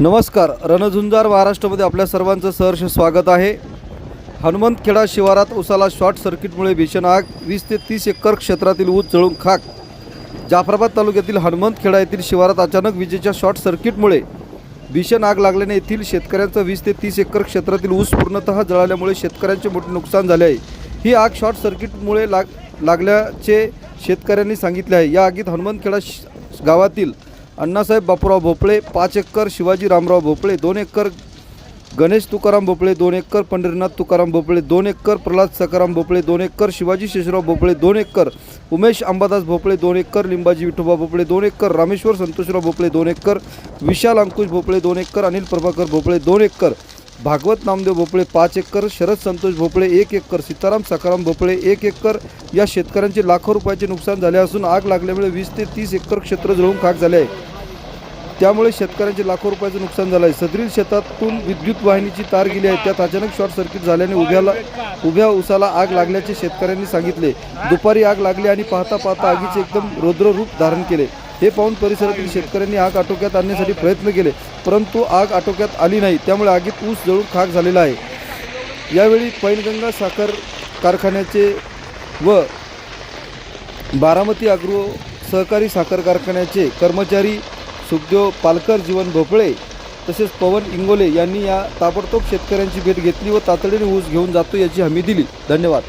नमस्कार. रणझुंजार महाराष्ट्रामध्ये आपल्या सर्वांचं सहर्ष स्वागत आहे. हनुमंतखेडा शिवारात उसाला शॉर्ट सर्किटमुळे भीषण आग वीस ते तीस एकर क्षेत्रातील ऊस जळून खाक. जाफराबाद तालुक्यातील हनुमंतखेडा येथील शिवारात अचानक विजेच्या शॉर्ट सर्किटमुळे भीषण आग लागल्याने येथील शेतकऱ्यांचं वीस ते तीस एकर क्षेत्रातील ऊस पूर्णतः जळाल्यामुळे शेतकऱ्यांचे मोठे नुकसान झाले आहे. ही आग शॉर्ट सर्किटमुळे लाग लागल्याचे शेतकऱ्यांनी सांगितले आहे. या आगीत हनुमंतखेडा श- गावातील अण्णासाहेब बापूराव भोपळे पाच एकर शिवाजी रामराव भोपळे दोन एकर गणेश तुकाराम भोपळे दोन एकर पंढरीनाथ तुकाराम भोपळे दोन एकर प्रल्हाद सकाराम भोपळे दोन एकर शिवाजी शेषराव भोपळे दोन एकर उमेश अंबादास भोपळे दोन एकर लिंबाजी विठोबा भोपळे दोन एकर रामेश्वर संतोषराव भोपळे दोन एकर विशाल अंकुश भोपळे दोन एकर अनिल प्रभाकर भोपळे दोन एकर भागवत नामदेव भोपळे पाच एकर शरद संतोष भोपळे एक एकर सीताराम सकाराम भोपळे एक एकर या शेतकऱ्यांचे लाखो रुपयाचे नुकसान झाले असून आग लागल्यामुळे वीस ते तीस एकर क्षेत्र जळून खाक झाले आहे त्यामुळे शेतकऱ्यांचे लाखो रुपयाचं नुकसान झालं आहे सदरील शेतातून विद्युत वाहिनीची तार गेली आहे. त्यात अचानक शॉर्ट सर्किट झाल्याने उभ्याला उभ्या उसाला आग लागल्याचे शेतकऱ्यांनी सांगितले. दुपारी आग लागली आणि पाहता पाहता आगीचे एकदम रुद्ररूप धारण केले. हे पाहून परिसरातील शेतकऱ्यांनी आग आटोक्यात आणण्यासाठी प्रयत्न केले परंतु आग आटोक्यात आली नाही. त्यामुळे आगीत ऊस जळून खाक झालेला आहे. यावेळी पैनगंगा साखर कारखान्याचे व बारामती अग्रो सहकारी साखर कारखान्याचे कर्मचारी सुखदेव पालकर जीवन भोपळे तसेच पवन इंगोले यांनी या ताबडतोब शेतकऱ्यांची भेट घेतली व तातडीने ऊस घेऊन जातो याची हमी दिली. धन्यवाद.